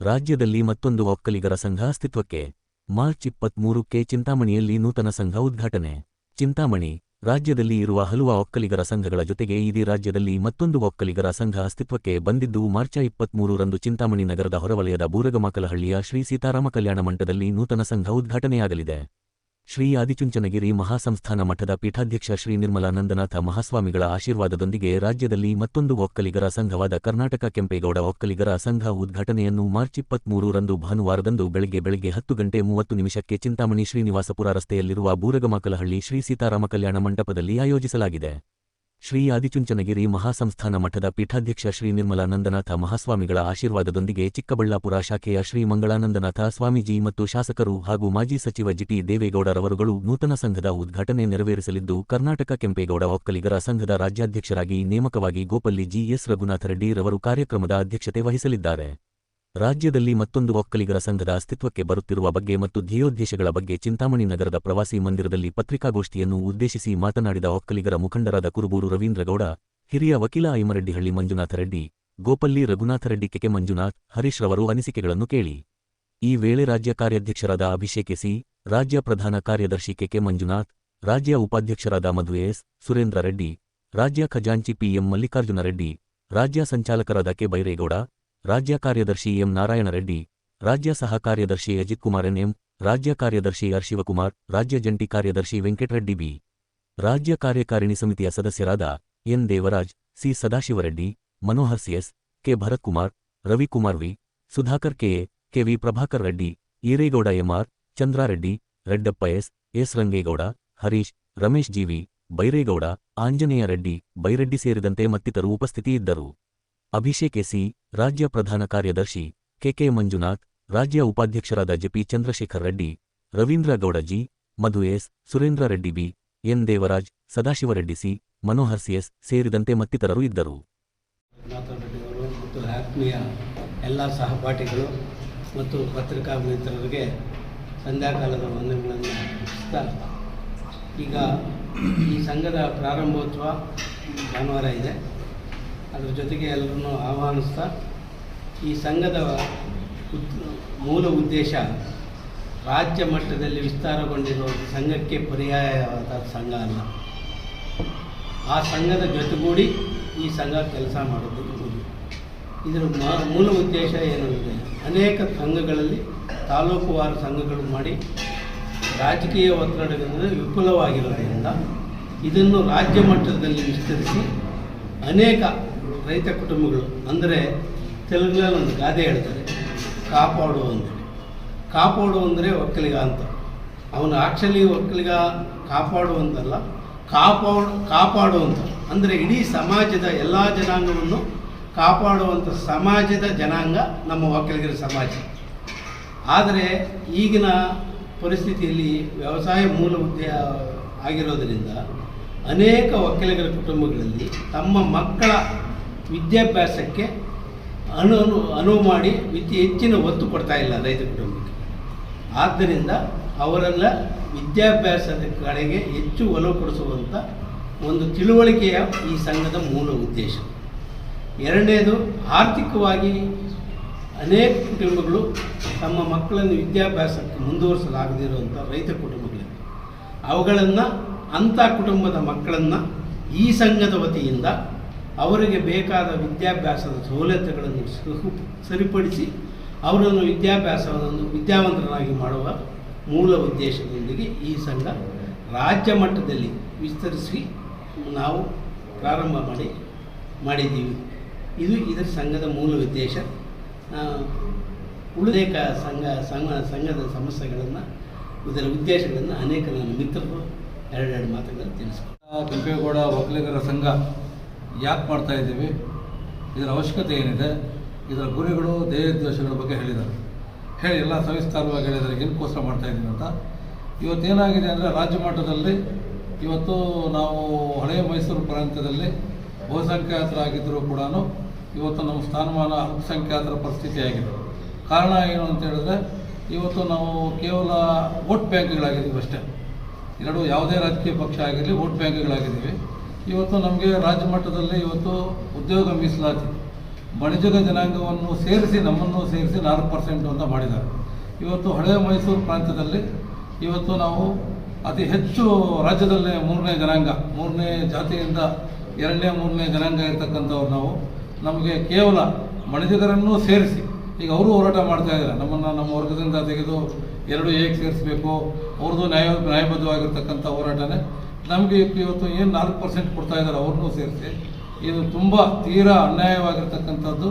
ರಾಜ್ಯದಲ್ಲಿ ಮತ್ತೊಂದು ಒಕ್ಕಲಿಗರ ಸಂಘ ಅಸ್ತಿತ್ವಕ್ಕೆ. ಮಾರ್ಚ್ ಇಪ್ಪತ್ಮೂರಕ್ಕೆ ಚಿಂತಾಮಣಿಯಲ್ಲಿ ನೂತನ ಸಂಘ ಉದ್ಘಾಟನೆ. ಚಿಂತಾಮಣಿ, ರಾಜ್ಯದಲ್ಲಿ ಇರುವ ಹಲವು ಒಕ್ಕಲಿಗರ ಸಂಘಗಳ ಜೊತೆಗೆ ಇದೀ ರಾಜ್ಯದಲ್ಲಿ ಮತ್ತೊಂದು ಒಕ್ಕಲಿಗರ ಸಂಘ ಅಸ್ತಿತ್ವಕ್ಕೆ ಬಂದಿದ್ದು, ಮಾರ್ಚ ಇಪ್ಪತ್ಮೂರರಂದು ಚಿಂತಾಮಣಿ ನಗರದ ಹೊರವಲಯದ ಬೂರಗಮಕಲಹಳ್ಳಿಯ ಶ್ರೀ ಸೀತಾರಾಮ ಕಲ್ಯಾಣ ಮಂಟದಲ್ಲಿ ನೂತನ ಸಂಘ ಉದ್ಘಾಟನೆಯಾಗಲಿದೆ. ಶ್ರೀ ಆದಿಚುಂಚನಗಿರಿ ಮಹಾಸಂಸ್ಥಾನ ಮಠದ ಪೀಠಾಧ್ಯಕ್ಷ ಶ್ರೀ ನಿರ್ಮಲಾನಂದನಾಥ ಮಹಾಸ್ವಾಮಿಗಳ ಆಶೀರ್ವಾದದೊಂದಿಗೆ ರಾಜ್ಯದಲ್ಲಿ ಮತ್ತೊಂದು ಒಕ್ಕಲಿಗರ ಸಂಘವಾದ ಕರ್ನಾಟಕ ಕೆಂಪೇಗೌಡ ಒಕ್ಕಲಿಗರ ಸಂಘ ಉದ್ಘಾಟನೆಯನ್ನು ಮಾರ್ಚ್ ಇಪ್ಪತ್ಮೂರರಂದು ಭಾನುವಾರದಂದು ಬೆಳಗ್ಗೆ ಬೆಳಗ್ಗೆ ಹತ್ತು ಗಂಟೆ ಮೂವತ್ತು ನಿಮಿಷಕ್ಕೆ ಚಿಂತಾಮಣಿ ಶ್ರೀನಿವಾಸಪುರ ರಸ್ತೆಯಲ್ಲಿರುವ ಬೂರಗಮಕಲಹಳ್ಳಿ ಶ್ರೀ ಸೀತಾರಾಮ ಕಲ್ಯಾಣ ಮಂಟಪದಲ್ಲಿ ಆಯೋಜಿಸಲಾಗಿದೆ. ಶ್ರೀ ಆದಿಚುಂಚನಗಿರಿ ಮಹಾಸಂಸ್ಥಾನ ಮಠದ ಪೀಠಾಧ್ಯಕ್ಷ ಶ್ರೀ ನಿರ್ಮಲಾನಂದನಾಥ ಮಹಾಸ್ವಾಮಿಗಳ ಆಶೀರ್ವಾದದೊಂದಿಗೆ ಚಿಕ್ಕಬಳ್ಳಾಪುರ ಶಾಖೆಯ ಶ್ರೀ ಮಂಗಳಾನಂದನಾಥ ಸ್ವಾಮೀಜಿ ಮತ್ತು ಶಾಸಕರು ಹಾಗೂ ಮಾಜಿ ಸಚಿವ ಜಿಟಿ ದೇವೇಗೌಡರವರುಗಳು ನೂತನ ಸಂಘದ ಉದ್ಘಾಟನೆ ನೆರವೇರಿಸಲಿದ್ದು, ಕರ್ನಾಟಕ ಕೆಂಪೇಗೌಡ ಒಕ್ಕಲಿಗರ ಸಂಘದ ರಾಜ್ಯಾಧ್ಯಕ್ಷರಾಗಿ ನೇಮಕವಾಗಿ ಗೋಪಲ್ಲಿ ಜಿಎಸ್ ರಘುನಾಥ ರೆಡ್ಡಿ ರವರು ಕಾರ್ಯಕ್ರಮದ ಅಧ್ಯಕ್ಷತೆ ವಹಿಸಲಿದ್ದಾರೆ. ರಾಜ್ಯದಲ್ಲಿ ಮತ್ತೊಂದು ಒಕ್ಕಲಿಗರ ಸಂಘದ ಅಸ್ತಿತ್ವಕ್ಕೆ ಬರುತ್ತಿರುವ ಬಗ್ಗೆ ಮತ್ತು ಧ್ಯೇಯೋದ್ದೇಶಗಳ ಬಗ್ಗೆ ಚಿಂತಾಮಣಿ ನಗರದ ಪ್ರವಾಸಿ ಮಂದಿರದಲ್ಲಿ ಪತ್ರಿಕಾಗೋಷ್ಠಿಯನ್ನು ಉದ್ದೇಶಿಸಿ ಮಾತನಾಡಿದ ಒಕ್ಕಲಿಗರ ಮುಖಂಡರಾದ ಕುರುಬೂರು ರವೀಂದ್ರಗೌಡ, ಹಿರಿಯ ವಕೀಲ ಐಮರೆಡ್ಡಿಹಳ್ಳಿ ಮಂಜುನಾಥ ರೆಡ್ಡಿ, ಗೋಪಲ್ಲಿ ರಘುನಾಥರೆಡ್ಡಿ ಕೆಕೆ ಮಂಜುನಾಥ್, ಹರೀಶ್ ರವರು ಅನಿಸಿಕೆಗಳನ್ನು ಕೇಳಿ. ಈ ವೇಳೆ ರಾಜ್ಯ ಕಾರ್ಯಾಧ್ಯಕ್ಷರಾದ ಅಭಿಷೇಕ್ ಎಸಿ, ರಾಜ್ಯ ಪ್ರಧಾನ ಕಾರ್ಯದರ್ಶಿ ಕೆಕೆ ಮಂಜುನಾಥ್, ರಾಜ್ಯ ಉಪಾಧ್ಯಕ್ಷರಾದ ಮಧು ಎಸ್, ಸುರೇಂದ್ರ ರೆಡ್ಡಿ, ರಾಜ್ಯ ಖಜಾಂಚಿ ಪಿಎಂ ಮಲ್ಲಿಕಾರ್ಜುನ ರೆಡ್ಡಿ, ರಾಜ್ಯ ಸಂಚಾಲಕರಾದ ಕೆ ಬೈರೇಗೌಡ ರಾಜ್ಯ ಕಾರ್ಯದರ್ಶಿ ಎಂ ನಾರಾಯಣರೆಡ್ಡಿ ರಾಜ್ಯ ಸಹ ಕಾರ್ಯದರ್ಶಿ ಅಜಿತ್ ಕುಮಾರ್ ಎನ್ಎಂ ರಾಜ್ಯ ಕಾರ್ಯದರ್ಶಿ ಆರ್ ಶಿವಕುಮಾರ್, ರಾಜ್ಯ ಜಂಟಿ ಕಾರ್ಯದರ್ಶಿ ವೆಂಕಟರೆಡ್ಡಿ ಬಿ. ರಾಜ್ಯ ಕಾರ್ಯಕಾರಿಣಿ ಸಮಿತಿಯ ಸದಸ್ಯರಾದ N Devaraj, C Sadashivareddy, Manohar CS K Bharathkumar, Ravikumar V, Sudhakar KA V Prabhakar Reddy, Eregowda MR Chandrareddy, Reddappa S S Rangegowda, Harish, Ramesh GV Byregowda, Anjaneya Reddy, Byreddy ಸೇರಿದಂತೆ ಮತ್ತಿತರರು ಉಪಸ್ಥಿತಿಯಿದ್ದರು. Abhishek AC ರಾಜ್ಯ ಪ್ರಧಾನ ಕಾರ್ಯದರ್ಶಿ K K Manjunath, ರಾಜ್ಯ ಉಪಾಧ್ಯಕ್ಷರಾದ JP Chandrashekar Reddy, Ravindra Gowda G, Madhu S, Surendra Reddy B, N Devaraj Sadashivareddy C, Manohar CS ಸೇರಿದಂತೆ ಮತ್ತಿತರರು ಇದ್ದರು. ಮತ್ತು ಆತ್ಮೀಯ ಎಲ್ಲ ಸಹಪಾಠಿಗಳು ಮತ್ತು ಪತ್ರಿಕಾ ಮಿತ್ರರಿಗೆ ಸಂಧ್ಯಾಕಾಲದ ವಂದನೆಗಳನ್ನು ಈಗ ಈ ಸಂಘದ ಪ್ರಾರಂಭೋತ್ಸವ ಭಾನುವಾರ ಇದೆ. ಅದರ ಜೊತೆಗೆ ಎಲ್ಲರನ್ನು ಆಹ್ವಾನಿಸ್ತಾ ಈ ಸಂಘದ ಮೂಲ ಉದ್ದೇಶ ರಾಜ್ಯ ಮಟ್ಟದಲ್ಲಿ ವಿಸ್ತಾರಗೊಂಡಿರುವ ಸಂಘಕ್ಕೆ ಪರ್ಯಾಯವಾದ ಸಂಘ ಅಲ್ಲ ಆ ಸಂಘದ ಜೊತೆಗೂಡಿ ಈ ಸಂಘ ಕೆಲಸ ಮಾಡೋದು ಇದು. ಇದರ ಮೂಲ ಉದ್ದೇಶ ಏನಂದರೆ ಅನೇಕ ಸಂಘಗಳಲ್ಲಿ ತಾಲೂಕುವಾರು ಸಂಘಗಳು ಮಾಡಿ ರಾಜಕೀಯ ಒತ್ತಡಗಳಿಂದ ವಿಪುಲವಾಗಿರೋದ್ರಿಂದ ಇದನ್ನು ರಾಜ್ಯ ಮಟ್ಟದಲ್ಲಿ ವಿಸ್ತರಿಸಿ ಅನೇಕ ರೈತ ಕುಟುಂಬಗಳು, ಅಂದರೆ ತೆಲುಗಿನಲ್ಲಿ ಒಂದು ಗಾದೆ ಹೇಳ್ತಾರೆ, ಕಾಪಾಡು ಅಂದರೆ ಕಾಪಾಡು ಅಂದರೆ ಒಕ್ಕಲಿಗ ಅಂತ. ಅವನು ಆ್ಯಕ್ಚುಲಿ ಒಕ್ಕಲಿಗ ಕಾಪಾಡು ಅಂತಲ್ಲ, ಕಾಪಾಡು ಅಂತ. ಅಂದರೆ ಇಡೀ ಸಮಾಜದ ಎಲ್ಲ ಜನಾಂಗವನ್ನು ಕಾಪಾಡುವಂಥ ಸಮಾಜದ ಜನಾಂಗ ನಮ್ಮ ಒಕ್ಕಲಿಗರ ಸಮಾಜ. ಆದರೆ ಈಗಿನ ಪರಿಸ್ಥಿತಿಯಲ್ಲಿ ವ್ಯವಸಾಯ ಮೂಲ ಹುದ್ದೆ ಆಗಿರೋದರಿಂದ ಅನೇಕ ಒಕ್ಕಲಿಗರ ಕುಟುಂಬಗಳಲ್ಲಿ ತಮ್ಮ ಮಕ್ಕಳ ವಿದ್ಯಾಭ್ಯಾಸಕ್ಕೆ ಅನು ಅನು- ಅನುವು ಮಾಡಿ ವಿದ್ಯೆ ಹೆಚ್ಚಿನ ಒತ್ತು ಕೊಡ್ತಾ ಇಲ್ಲ ರೈತ ಕುಟುಂಬಕ್ಕೆ. ಆದ್ದರಿಂದ ಅವರೆಲ್ಲ ವಿದ್ಯಾಭ್ಯಾಸದ ಕಡೆಗೆ ಹೆಚ್ಚು ಒಲವು ಕೊಡಿಸುವಂಥ ಒಂದು ತಿಳುವಳಿಕೆಯ ಈ ಸಂಘದ ಮೂಲ ಉದ್ದೇಶ. ಎರಡನೇದು, ಆರ್ಥಿಕವಾಗಿ ಅನೇಕ ಕುಟುಂಬಗಳು ತಮ್ಮ ಮಕ್ಕಳನ್ನು ವಿದ್ಯಾಭ್ಯಾಸಕ್ಕೆ ಮುಂದುವರಿಸಲಾಗದಿರುವಂಥ ರೈತ ಕುಟುಂಬಗಳಿವೆ. ಅವುಗಳನ್ನು ಅಂಥ ಕುಟುಂಬದ ಮಕ್ಕಳನ್ನು ಈ ಸಂಘದ ವತಿಯಿಂದ ಅವರಿಗೆ ಬೇಕಾದ ವಿದ್ಯಾಭ್ಯಾಸದ ಸವಲತ್ತುಗಳನ್ನು ಸರಿಪಡಿಸಿ ಅವರನ್ನು ವಿದ್ಯಾಭ್ಯಾಸವನ್ನು ವಿದ್ಯಾವಂತರನ್ನಾಗಿ ಮಾಡುವ ಮೂಲ ಉದ್ದೇಶದೊಂದಿಗೆ ಈ ಸಂಘ ರಾಜ್ಯ ಮಟ್ಟದಲ್ಲಿ ವಿಸ್ತರಿಸಿ ನಾವು ಪ್ರಾರಂಭ ಮಾಡಿ, ಮಾಡಿದ್ದೀವಿ. ಇದು ಇದರ ಸಂಘದ ಮೂಲ ಉದ್ದೇಶ. ಉಳಿದೇಕ ಸಂಘ ಸಂಘ, ಸಂಘದ ಸಮಸ್ಯೆಗಳನ್ನು, ಇದರ ಉದ್ದೇಶಗಳನ್ನು ಅನೇಕ ನನ್ನ ಮಿತ್ರರು, ಎರಡೆರಡು ಮಾತುಗಳನ್ನು ತಿಳಿಸ್ತಾರೆ ಕೆಂಪೇಗೌಡ ಒಕ್ಕಲಿಗರ ಸಂಘ. ಯಾಕೆ ಮಾಡ್ತಾ ಇದ್ದೀವಿ? ಇದರ ಅವಶ್ಯಕತೆ ಏನಿದೆ? ಇದರ ಗುರಿಗಳು ಧ್ಯೇಯೋದ್ದೇಶಗಳ ಬಗ್ಗೆ ಹೇಳಿದ್ದಾರೆ. ಹೇಳಿ, ಎಲ್ಲ ಸವಿಸ್ತಾರವಾಗಿ ಹೇಳಿದ್ದಾರೆ. ಏನಕ್ಕೋಸ್ಕರ ಮಾಡ್ತಾ ಇದ್ದೀನಿ ಅಂತ. ಇವತ್ತೇನಾಗಿದೆ ಅಂದರೆ ರಾಜ್ಯ ಮಟ್ಟದಲ್ಲಿ ಇವತ್ತು ನಾವು ಹಳೆಯ ಮೈಸೂರು ಪ್ರಾಂತ್ಯದಲ್ಲಿ ಬಹುಸಂಖ್ಯಾತರಾಗಿದ್ದರೂ ಕೂಡ ಇವತ್ತು ನಮ್ಮ ಸ್ಥಾನಮಾನ ಅಲ್ಪಸಂಖ್ಯಾತರ ಪರಿಸ್ಥಿತಿ ಆಗಿದೆ ಕಾರಣ ಏನು ಅಂತ ಹೇಳಿದ್ರೆ, ಇವತ್ತು ನಾವು ಕೇವಲ ವೋಟ್ ಬ್ಯಾಂಕ್ಗಳಾಗಿದ್ದೀವಿ ಅಷ್ಟೇ. ಎರಡು ಯಾವುದೇ ರಾಜಕೀಯ ಪಕ್ಷ ಆಗಿರಲಿ, ವೋಟ್ ಬ್ಯಾಂಕ್ಗಳಾಗಿದ್ದೀವಿ. ಇವತ್ತು ನಮಗೆ ರಾಜ್ಯ ಮಟ್ಟದಲ್ಲಿ ಇವತ್ತು ಉದ್ಯೋಗ ಮೀಸಲಾತಿ. ಬಣಿಜಗ ಜನಾಂಗವನ್ನು ಸೇರಿಸಿ ನಮ್ಮನ್ನು ಸೇರಿಸಿ ನಾಲ್ಕು ಪರ್ಸೆಂಟು ಅಂತ ಮಾಡಿದ್ದಾರೆ. ಇವತ್ತು ಹಳೆಯ ಮೈಸೂರು ಪ್ರಾಂತ್ಯದಲ್ಲಿ ಇವತ್ತು ನಾವು ಅತಿ ಹೆಚ್ಚು ರಾಜ್ಯದಲ್ಲೇ ಮೂರನೇ ಜನಾಂಗ, ಮೂರನೇ ಜಾತಿಯಿಂದ ಎರಡನೇ, ಮೂರನೇ ಜನಾಂಗ ಇರ್ತಕ್ಕಂಥವ್ರು ನಾವು. ನಮಗೆ ಕೇವಲ ಬಣಿಜಗರನ್ನು ಸೇರಿಸಿ, ಈಗ ಅವರು ಹೋರಾಟ ಮಾಡ್ತಾ ಇದ್ದಾರೆ. ನಮ್ಮನ್ನು ನಮ್ಮ ವರ್ಗದಿಂದ ತೆಗೆದು ಎರಡು ಹೇಗೆ ಸೇರಿಸಬೇಕು. ಅವ್ರದ್ದು ನ್ಯಾಯ, ನ್ಯಾಯಬದ್ಧವಾಗಿರ್ತಕ್ಕಂಥ ಹೋರಾಟನೇ ನಮಗೆ ಇವತ್ತು ಏನು ನಾಲ್ಕು ಪರ್ಸೆಂಟ್ ಕೊಡ್ತಾ ಇದ್ದಾರೆ ಅವ್ರನ್ನೂ ಸೇರಿಸಿ, ಇದು ತುಂಬ ತೀರಾ ಅನ್ಯಾಯವಾಗಿರ್ತಕ್ಕಂಥದ್ದು,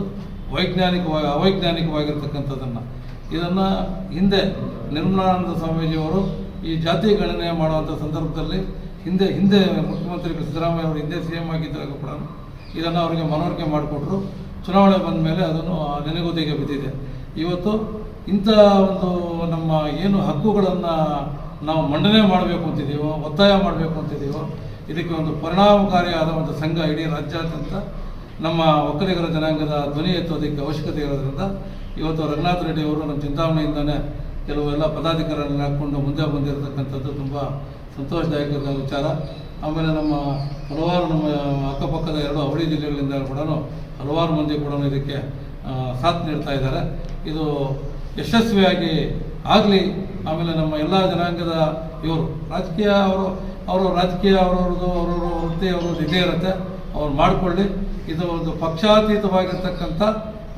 ವೈಜ್ಞಾನಿಕವಾಗಿ, ಅವೈಜ್ಞಾನಿಕವಾಗಿರ್ತಕ್ಕಂಥದ್ದನ್ನು. ಇದನ್ನು ಹಿಂದೆ ನಿರ್ಮಲಾನಂದ ಸ್ವಾಮೀಜಿಯವರು ಈ ಜಾತಿ ಗಣನೆ ಮಾಡುವಂಥ ಸಂದರ್ಭದಲ್ಲಿ ಹಿಂದೆ ಹಿಂದೆ ಮುಖ್ಯಮಂತ್ರಿ ಸಿದ್ದರಾಮಯ್ಯ ಅವರು ಹಿಂದೆ ಸಿ ಎಂ ಆಗಿದ್ದಾಗ ಕೂಡ ಇದನ್ನು ಅವರಿಗೆ ಮನವರಿಕೆ ಮಾಡಿಕೊಟ್ರು. ಚುನಾವಣೆ ಬಂದ ಮೇಲೆ ಅದನ್ನು ನೆನೆಗುದಿಗೆ ಬಿದ್ದಿದೆ. ಇವತ್ತು ಇಂಥ ಒಂದು ನಮ್ಮ ಏನು ಹಕ್ಕುಗಳನ್ನು ನಾವು ಮಂಡನೆ ಮಾಡಬೇಕು ಅಂತಿದ್ದೀವೋ ಒತ್ತಾಯ ಮಾಡಬೇಕು ಅಂತಿದ್ದೀವೋ ಇದಕ್ಕೆ ಒಂದು ಪರಿಣಾಮಕಾರಿಯಾದ ಒಂದು ಸಂಘ ಇಡೀ ರಾಜ್ಯಾದ್ಯಂತ ನಮ್ಮ ಒಕ್ಕಲಿಗರ ಜನಾಂಗದ ಧ್ವನಿ ಎತ್ತೋದಕ್ಕೆ ಅವಶ್ಯಕತೆ ಇರೋದ್ರಿಂದ ಇವತ್ತು ರಘುನಾಥ್ ರೆಡ್ಡಿ ಅವರು ನಮ್ಮ ಚಿಂತಾಮಣೆಯಿಂದನೇ ಕೆಲವು ಎಲ್ಲ ಪದಾಧಿಕಾರಿಗಳನ್ನ ಹಾಕ್ಕೊಂಡು ಮುಂದೆ ಬಂದಿರತಕ್ಕಂಥದ್ದು ತುಂಬ ಸಂತೋಷದಾಯಕ ವಿಚಾರ. ಆಮೇಲೆ ನಮ್ಮ ಹಲವಾರು ನಮ್ಮ ಅಕ್ಕಪಕ್ಕದ ಎರಡು ಅವಳಿ ಜಿಲ್ಲೆಗಳಿಂದ ಕೂಡ ಹಲವಾರು ಮಂದಿ ಕೂಡ ಇದಕ್ಕೆ ಸಾಥ್ ನೀಡ್ತಾ ಇದ್ದಾರೆ. ಇದು ಯಶಸ್ವಿಯಾಗಿ ಆಗಲಿ ಆಮೇಲೆ ನಮ್ಮ ಎಲ್ಲ ಜನಾಂಗದ ಇವರು, ರಾಜಕೀಯ ಅವರು ಅವರು ರಾಜಕೀಯ, ಅವರವ್ರದ್ದು, ಅವರವ್ರ ವೃತ್ತಿ, ಅವ್ರದ್ದು ಇದೇ ಇರುತ್ತೆ. ಅವ್ರು ಮಾಡಿಕೊಳ್ಳಿ. ಇದು ಒಂದು ಪಕ್ಷಾತೀತವಾಗಿರ್ತಕ್ಕಂಥ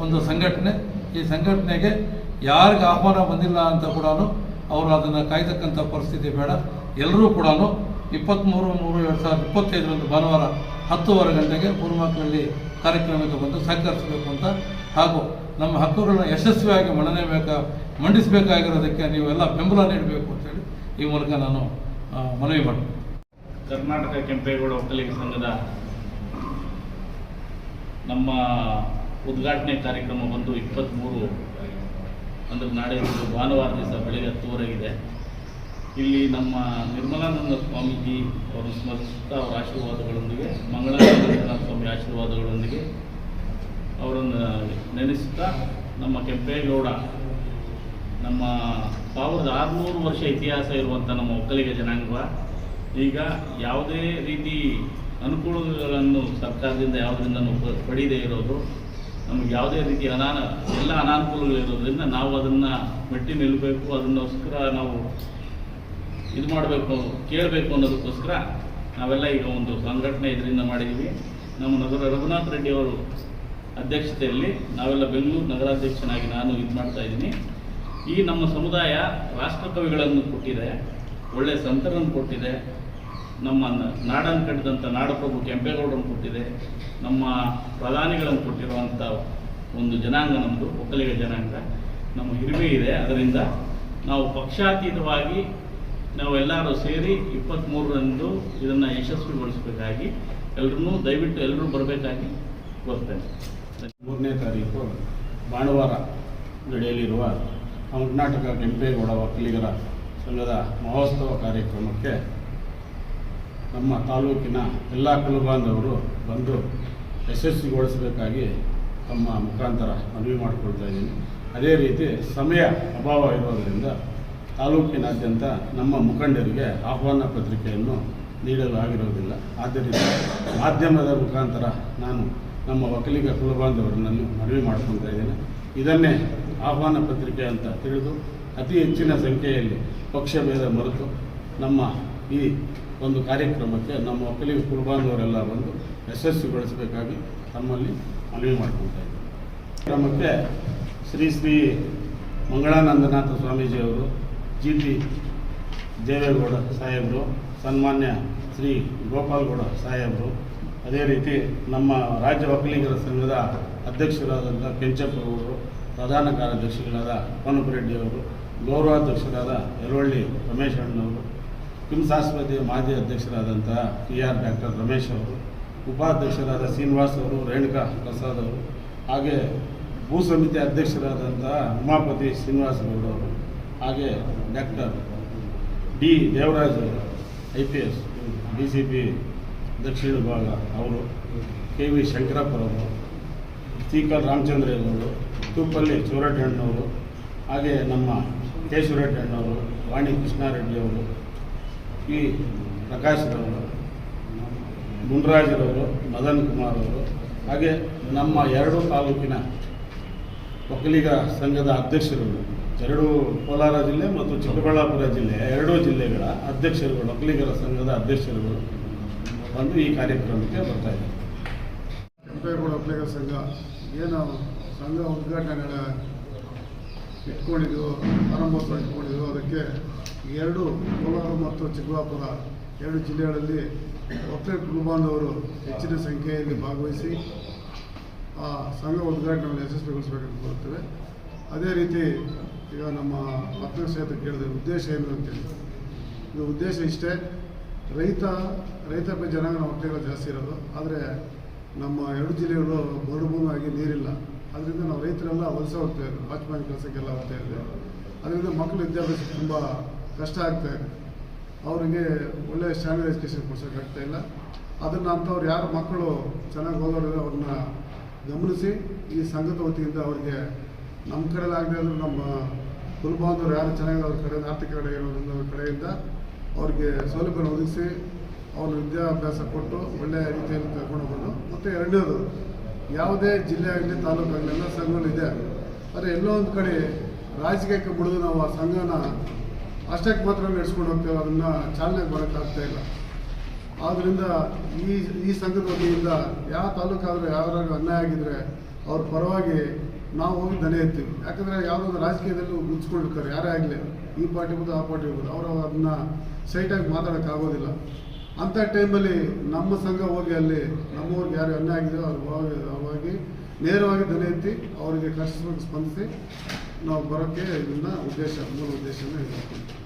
ಒಂದು ಸಂಘಟನೆ. ಈ ಸಂಘಟನೆಗೆ ಯಾರಿಗೆ ಆಹ್ವಾನ ಬಂದಿಲ್ಲ ಅಂತ ಕೂಡ ಅವರು ಅದನ್ನು ಕಾಯ್ತಕ್ಕಂಥ ಪರಿಸ್ಥಿತಿ ಬೇಡ. ಎಲ್ಲರೂ ಕೂಡ ಇಪ್ಪತ್ತ್ಮೂರು ಮೂರು, ಎರಡು ಸಾವಿರದ ಇಪ್ಪತ್ತೈದರಂದು ಭಾನುವಾರ ಹತ್ತುವರೆ ಗಂಟೆಗೆ ಪೂರ್ವಕಲ್ಲಿ ಕಾರ್ಯಕ್ರಮಕ್ಕೆ ಬಂದು ಸಹಕರಿಸಬೇಕು ಅಂತ ಹಾಗೂ ನಮ್ಮ ಹಕ್ಕುಗಳನ್ನ ಯಶಸ್ವಿಯಾಗಿ ಮಂಡನೆ ಬೇಕಾ ಮಂಡಿಸಬೇಕಾಗಿರೋದಕ್ಕೆ ನೀವೆಲ್ಲ ಬೆಂಬಲ ನೀಡಬೇಕು ಅಂತೇಳಿ ಈ ಮೂಲಕ ನಾನು ಮನವಿ ಮಾಡ್ತೀನಿ. ಕರ್ನಾಟಕ ಕೆಂಪೇಗೌಡ ಒಕ್ಕಲಿಗ ಸಂಘದ ನಮ್ಮ ಉದ್ಘಾಟನೆ ಕಾರ್ಯಕ್ರಮ ಬಂದು ಇಪ್ಪತ್ತ್ಮೂರು ಅಂದರೆ ನಾಳೆ ಭಾನುವಾರ ದಿವಸ ಬೆಳಗ್ಗೆ ಹತ್ತುವರೆಗಿದೆ. ಇಲ್ಲಿ ನಮ್ಮ ನಿರ್ಮಲಾನಂದ ಸ್ವಾಮೀಜಿ ಅವರು ಸ್ಮರಿಸುತ್ತಾ ಅವರ ಆಶೀರ್ವಾದಗಳೊಂದಿಗೆ ಮಂಗಳಾನಂದ ಸ್ವಾಮಿ ಆಶೀರ್ವಾದಗಳೊಂದಿಗೆ ಅವರನ್ನು ನೆನೆಸುತ್ತಾ ನಮ್ಮ ಕೆಂಪೇಗೌಡ, ನಮ್ಮ ಸಾವಿರದ ಆರುನೂರು ವರ್ಷ ಇತಿಹಾಸ ಇರುವಂಥ ನಮ್ಮ ಒಕ್ಕಲಿಗ ಜನಾಂಗ, ಈಗ ಯಾವುದೇ ರೀತಿ ಅನುಕೂಲಗಳನ್ನು ಸರ್ಕಾರದಿಂದ ಯಾವುದರಿಂದ ಪಡೀದೇ ಇರೋದು, ನಮಗೆ ಯಾವುದೇ ರೀತಿ ಅನಾನ, ಎಲ್ಲ ಅನಾನುಕೂಲಗಳಿರೋದ್ರಿಂದ ನಾವು ಅದನ್ನು ಮೆಟ್ಟಿ ನಿಲ್ಲಬೇಕು, ಅದನ್ನೋಸ್ಕರ ನಾವು ಇದು ಮಾಡಬೇಕು, ಕೇಳಬೇಕು ಅನ್ನೋದಕ್ಕೋಸ್ಕರ ನಾವೆಲ್ಲ ಈಗ ಒಂದು ಸಂಘಟನೆ ಇದರಿಂದ ಮಾಡಿದ್ದೀವಿ ನಮ್ಮ ನಗರ ರಘುನಾಥ್ ರೆಡ್ಡಿ ಅವರು ಅಧ್ಯಕ್ಷತೆಯಲ್ಲಿ ನಾವೆಲ್ಲ ಬೆಂಗಳೂರು ನಗರಾಧ್ಯಕ್ಷನಾಗಿ ನಾನು ಇದು ಮಾಡ್ತಾ ಇದ್ದೀನಿ. ಈ ನಮ್ಮ ಸಮುದಾಯ ರಾಷ್ಟ್ರಕವಿಗಳನ್ನು ಕೊಟ್ಟಿದೆ ಒಳ್ಳೆಯ ಸಂತರನ್ನು ಕೊಟ್ಟಿದೆ, ನಮ್ಮ ನಾಡನ್ನು ಕಟ್ಟಿದಂಥ ನಾಡಪ್ರಭು ಕೆಂಪೇಗೌಡರನ್ನು ಕೊಟ್ಟಿದೆ, ನಮ್ಮ ಪ್ರಧಾನಿಗಳನ್ನು ಕೊಟ್ಟಿರುವಂಥ ಒಂದು ಜನಾಂಗ ನಮ್ಮದು ಒಕ್ಕಲಿಗ ಜನಾಂಗ. ನಮ್ಮ ಹಿರಿಮೆ ಇದೆ. ಅದರಿಂದ ನಾವು ಪಕ್ಷಾತೀತವಾಗಿ ನಾವೆಲ್ಲರೂ ಸೇರಿ ಇಪ್ಪತ್ತ್ಮೂರರಂದು ಇದನ್ನು ಯಶಸ್ವಿಗೊಳಿಸಬೇಕಾಗಿ ಎಲ್ಲರನ್ನೂ ದಯವಿಟ್ಟು ಎಲ್ಲರೂ ಬರಬೇಕಾಗಿ ಕೋರ್ತೇನೆ. ಮೂರನೇ ತಾರೀಕು ಭಾನುವಾರ ನಡೆಯಲಿರುವ ಕರ್ನಾಟಕ ಕೆಂಪೇಗೌಡ ಒಕ್ಕಲಿಗರ ಸಂಘದ ಮಹೋತ್ಸವ ಕಾರ್ಯಕ್ರಮಕ್ಕೆ ನಮ್ಮ ತಾಲೂಕಿನ ಎಲ್ಲ ಕುಲಬಾಂಧವರು ಬಂದು ಯಶಸ್ವಿಗೊಳಿಸಬೇಕಾಗಿ ತಮ್ಮ ಮುಖಾಂತರ ಮನವಿ ಮಾಡಿಕೊಳ್ತಾ ಇದ್ದೀನಿ. ಅದೇ ರೀತಿ ಸಮಯ ಅಭಾವ ಇರೋದರಿಂದ ತಾಲೂಕಿನಾದ್ಯಂತ ನಮ್ಮ ಮುಖಂಡರಿಗೆ ಆಹ್ವಾನ ಪತ್ರಿಕೆಯನ್ನು ನೀಡಲಾಗಿರುವುದಿಲ್ಲ ಆದ್ದರಿಂದ ಮಾಧ್ಯಮದ ಮುಖಾಂತರ ನಾನು ನಮ್ಮ ಒಕ್ಕಲಿಗ ಕುಲಬಾಂಧವರನ್ನು ಮನವಿ ಮಾಡ್ಕೊತಾ ಇದ್ದೇನೆ. ಇದನ್ನೇ ಆಹ್ವಾನ ಪತ್ರಿಕೆ ಅಂತ ತಿಳಿದು ಅತಿ ಹೆಚ್ಚಿನ ಸಂಖ್ಯೆಯಲ್ಲಿ ಪಕ್ಷ ಪಕ್ಷಭೇದ ಮರೆತು ನಮ್ಮ ಈ ಒಂದು ಕಾರ್ಯಕ್ರಮಕ್ಕೆ ನಮ್ಮ ಒಕ್ಕಲಿಗ ಕುಲಬಾಂಧವರೆಲ್ಲ ಬಂದು ಯಶಸ್ವಿಗೊಳಿಸಬೇಕಾಗಿ ತಮ್ಮಲ್ಲಿ ಮನವಿ ಮಾಡ್ಕೊತಾ ಇದ್ದೇನೆ. ಕಾರ್ಯಕ್ರಮಕ್ಕೆ ಶ್ರೀ ಶ್ರೀ ಮಂಗಳಾನಂದನಾಥ ಸ್ವಾಮೀಜಿಯವರು ಜಿ ಟಿ ದೇವೇಗೌಡ ಸಾಹೇಬರು, ಸನ್ಮಾನ್ಯ ಶ್ರೀ ಗೋಪಾಲ್ಗೌಡ ಸಾಹೇಬರು ಅದೇ ರೀತಿ ನಮ್ಮ ರಾಜ್ಯ ವಕೀಲಿಗರ ಸಂಘದ ಅಧ್ಯಕ್ಷರಾದಂಥ ಕೆಂಚಪ್ಪರವರು ಪ್ರಧಾನ ಕಾರ್ಯದರ್ಶಿಗಳಾದ ರೆಡ್ಡಿಯವರು ಗೌರವಾಧ್ಯಕ್ಷರಾದ ಯಲವಳ್ಳಿ ರಮೇಶ್ ಅಣ್ಣವರು ಕಿಮ್ಸಾಸ್ಪತಿ ಮಾಜಿ ಅಧ್ಯಕ್ಷರಾದಂತಹ ಟಿ ಆರ್ ಡಾಕ್ಟರ್ ರಮೇಶ್ ಅವರು, ಉಪಾಧ್ಯಕ್ಷರಾದ ಶ್ರೀನಿವಾಸ್ ಅವರು, ರೇಣುಕಾ ಪ್ರಸಾದ್ ಅವರು, ಹಾಗೆ ಭೂ ಸಮಿತಿ ಅಧ್ಯಕ್ಷರಾದಂತಹ ಉಮಾಪತಿ ಶ್ರೀನಿವಾಸ ಗೌಡ ಅವರು, ಹಾಗೆ ಡಾಕ್ಟರ್ ಡಿ. ದೇವರಾಜ್ ಅವರು, I P S, D C P ದಕ್ಷಿಣ ಭಾಗ ಅವರು ಕೆ ವಿ ಶಂಕರಪ್ಪರವರು ಸ್ಪೀಕರ್ ರಾಮಚಂದ್ರೇಗೌಡರು ತೂಪಲ್ಲಿ ಚೂರಟಣ್ಣವರು ಹಾಗೆ ನಮ್ಮ ಕೆ ಸುರೇಟಣ್ಣವರು ವಾಣಿ ಕೃಷ್ಣಾರೆಡ್ಡಿಯವರು ಪಿ ಪ್ರಕಾಶ್ರವರು ಮುನ್ರಾಜರವರು ಮದನ್ ಕುಮಾರ್ ಅವರು, ಹಾಗೆ ನಮ್ಮ ಎರಡು ತಾಲೂಕಿನ ಒಕ್ಕಲಿಗ ಸಂಘದ ಅಧ್ಯಕ್ಷರುಗಳು ಎರಡು ಕೋಲಾರ ಜಿಲ್ಲೆ ಮತ್ತು ಚಿಕ್ಕಬಳ್ಳಾಪುರ ಜಿಲ್ಲೆ, ಎರಡೂ ಜಿಲ್ಲೆಗಳ ಅಧ್ಯಕ್ಷರುಗಳು, ಒಕ್ಕಲಿಗರ ಸಂಘದ ಅಧ್ಯಕ್ಷರುಗಳು. ಬಂದು ಈ ಕಾರ್ಯಕ್ರಮಕ್ಕೆ ಬರ್ತಾ ಇದ್ದಾರೆ ಕೆಂಪೇಗೌಡ ಒಕ್ಕಲಿಗರ ಸಂಘ ಏನು ಸಂಘ ಉದ್ಘಾಟನೆ ಇಟ್ಕೊಂಡಿದ್ದು ಆರಂಭೋತ್ಸವ ಇಟ್ಕೊಂಡಿದ್ದು ಅದಕ್ಕೆ ಎರಡು ಕೋಲಾರ ಮತ್ತು ಚಿಕ್ಕಬಳ್ಳಾಪುರ, ಎರಡು ಜಿಲ್ಲೆಗಳಲ್ಲಿ ಒಕ್ಕಲಿಗ ಕುಟುಂಬಾಂಧವರು ಹೆಚ್ಚಿನ ಸಂಖ್ಯೆಯಲ್ಲಿ ಭಾಗವಹಿಸಿ ಆ ಸಂಘ ಉದ್ಘಾಟನೆಯನ್ನು ಯಶಸ್ವಿಗೊಳಿಸಬೇಕಂತ ಬರುತ್ತೇವೆ ಅದೇ ರೀತಿ ಈಗ ನಮ್ಮ ಪತ್ರಿಕೆ ಸಹಿತ ಕೇಳಿದ ಉದ್ದೇಶ ಏನು ಅಂತೇಳಿ ಇದು ಉದ್ದೇಶ ಇಷ್ಟೇ. ರೈತ ರೈತಾಪಿ ಬಗ್ಗೆ ನಮ್ಮ ಒತ್ತಡ ಜಾಸ್ತಿ ಇರೋದು. ಆದರೆ ನಮ್ಮ ಎರಡು ಜಿಲ್ಲೆಗಳು ಬರಡು ಆಗಿ ನೀರಿಲ್ಲ. ಅದರಿಂದ ನಾವು ರೈತರೆಲ್ಲ ವಲಸೆ ಹೋಗ್ತಾ ಇದ್ದೀವಿ ವಾಚ್ಮ್ಯಾನ್ ಕೆಲಸಕ್ಕೆಲ್ಲ ಹೋಗ್ತಾ ಇದ್ದೀವಿ ಅದರಿಂದ ಮಕ್ಕಳ ವಿದ್ಯಾಭ್ಯಾಸ ತುಂಬ ಕಷ್ಟ ಆಗ್ತಾ ಇದೆ. ಅವರಿಗೆ ಒಳ್ಳೆಯ ಸ್ಟ್ಯಾಂಡರ್ಡ್ ಎಜುಕೇಷನ್ ಕೊಡ್ಸೋಕ್ಕಾಗ್ತಾ ಇಲ್ಲ. ಅದನ್ನು ಅಂಥವ್ರು ಯಾರು ಮಕ್ಕಳು ಚೆನ್ನಾಗಿ ಓದೋರು ಅವ್ರನ್ನ ಗಮನಿಸಿ ಈ ಸಂಘದ ವತಿಯಿಂದ ಅವರಿಗೆ ನಮ್ಮ ಕಡೆಯಲ್ಲಿ ಆಗದೆ ನಮ್ಮ ಕುಲಬಾಂಧವರು ಯಾರು ಚೆನ್ನಾಗಿ ಅವ್ರ ಕಡೆ, ಆರ್ಥಿಕ ಕಡೆ ಇರೋದ್ರಿಂದ ಅವ್ರ ಕಡೆಯಿಂದ ಅವ್ರಿಗೆ ಸೌಲಭ್ಯ ಒದಗಿಸಿ ಅವ್ರ ವಿದ್ಯಾಭ್ಯಾಸ ಕೊಟ್ಟು ಒಳ್ಳೆಯ ರೀತಿಯಲ್ಲಿ ಕರ್ಕೊಂಡು ಹೋಗೋದು ಮತ್ತು ಎರಡನೇದು, ಯಾವುದೇ ಜಿಲ್ಲೆ ಆಗಲಿ ತಾಲೂಕು ಆಗಲಿ ಎಲ್ಲ ಸಂಘಗಳಿದೆ ಆದರೆ ಎಲ್ಲೋ ಒಂದು ಕಡೆ ರಾಜಕೀಯಕ್ಕೆ ಬಿಡೋದು ನಾವು ಆ ಸಂಘನ ಅಷ್ಟಕ್ಕೆ ಮಾತ್ರ ನಡೆಸ್ಕೊಂಡು ಹೋಗ್ತೇವೆ, ಅದನ್ನು ಚಾಲನೆ ಬರೋಕ್ಕಾಗ್ತಾ ಇಲ್ಲ. ಆದ್ದರಿಂದ ಈ ಈ ಸಂಘದ ವತಿಯಿಂದ ಯಾವ ತಾಲೂಕಾದರೂ ಯಾವ್ದಾದ್ರು ಅನ್ಯಾಯ ಆಗಿದ್ರೆ ಅವ್ರ ಪರವಾಗಿ ನಾವು ಹೋಗಿ ದನ ಎತ್ತೀವಿ ಯಾಕಂದರೆ ಯಾವುದೊಂದು ರಾಜಕೀಯದಲ್ಲೂ ಮುಚ್ಕೊಂಡಿರ್ತಾರೆ, ಯಾರೇ ಆಗಲಿ. ಈ ಪಾರ್ಟಿ ಇರ್ಬೋದು ಆ ಪಾರ್ಟಿ ಇರ್ಬೋದು ಅವರು ಅದನ್ನ ಸೈಟಾಗಿ ಮಾತಾಡೋಕ್ಕಾಗೋದಿಲ್ಲ ಅಂಥ ಟೈಮಲ್ಲಿ ನಮ್ಮ ಸಂಘ ಹೋಗಿ ಅಲ್ಲಿ ನಮ್ಮವ್ರಿಗೆ ಯಾರು ಅನ್ಯ ಆಗಿದೆಯೋ ಅವ್ರಿಗೆ ಹೋಗಿ ನೇರವಾಗಿ ದನ ಎತ್ತಿ ಅವರಿಗೆ ಕಷ್ಟ ಸ್ಪಂದಿಸಿ ನಾವು ಬರೋಕ್ಕೆ ಇದನ್ನ ಉದ್ದೇಶ, ಮೂಲ ಉದ್ದೇಶನ ಇದು